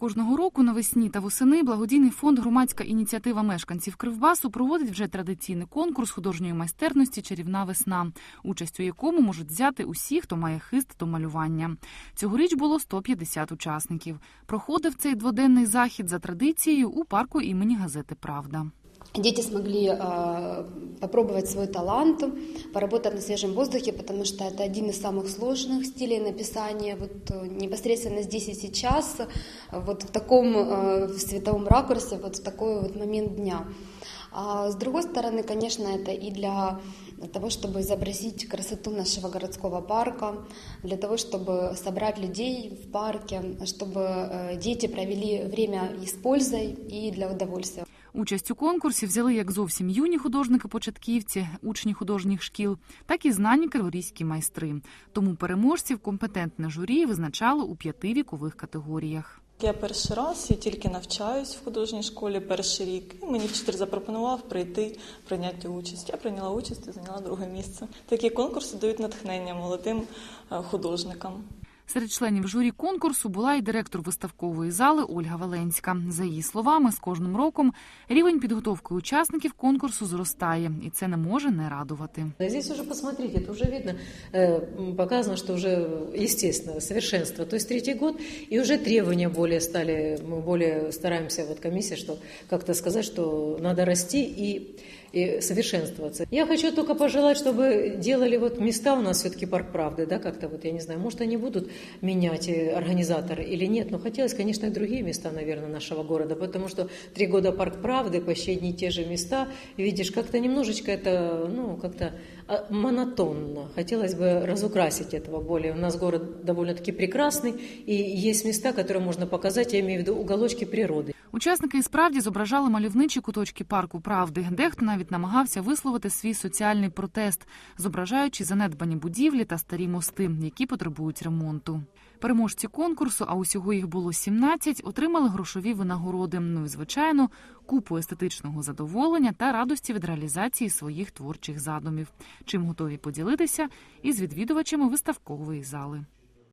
Кожного року навесні та восени благодійний фонд Громадська ініціатива мешканців Кривбасу проводить вже традиційний конкурс художньої майстерності Чарівна весна, участь у якому можуть взяти усі, хто має хист до малювання. Цьогоріч було 150 учасників. Проходив цей дводенний захід за традицією у парку імені газети Правда. Дети смогли э, попробовать свой талант, поработать на свежем воздухе, потому что это один из самых сложных стилей написания. Вот э, непосредственно здесь и сейчас, вот в таком э, в световом ракурсе, вот в такой вот момент дня. А с другой стороны, конечно, это и для того, чтобы изобразить красоту нашего городского парка, для того, чтобы собрать людей в парке, чтобы э, дети провели время и с пользой, и для удовольствия. Участь у конкурсі взяли як зовсім юні художники-початківці, учні художніх шкіл, так і знані криворізькі майстри. Тому переможців компетентне журі визначало у п'яти вікових категоріях. Я перший раз, я тільки навчаюсь в художній школі перший рік. І мені вчитель запропонував прийти, прийняти участь. Я прийняла участь і зайняла друге місце. Такі конкурси дають натхнення молодим е, художникам. Серед членів журі конкурсу була і директор виставкової зали Ольга Валенська. За її словами, з кожним роком рівень підготовки учасників конкурсу зростає, і це не може не радувати. А Здесь уже посмотрите, это уже видно, э, м, показано, что уже естественно совершенство. То есть третий год, и уже требования более стали, мы более стараемся, вот комиссия, что как-то сказать, что надо расти и, и совершенствоваться. Я хочу только пожелать, чтобы делали вот места у нас все-таки парк правды, да, как-то вот, я не знаю, может они будут менять э, организаторы или нет, но хотелось, конечно, и другие места, наверное, нашего города, потому что три года парк правды, почти одни и те же места, и видишь, как-то немножечко это, ну, как-то а, монотонно. Хотелось бы разукрасить этого более. У нас город довольно-таки прекрасный, и есть места, которые можно показать, я имею в виду уголочки природы. Учасники і справді зображали мальовничі куточки парку правди. Дехто навіть намагався висловити свій соціальний протест, зображаючи занедбані будівлі та старі мости, які потребують ремонту. Переможці конкурсу, а усього їх було 17, отримали грошові винагороди. Ну і звичайно, купу естетичного задоволення та радості від реалізації своїх творчих задумів, чим готові поділитися із відвідувачами виставкової зали.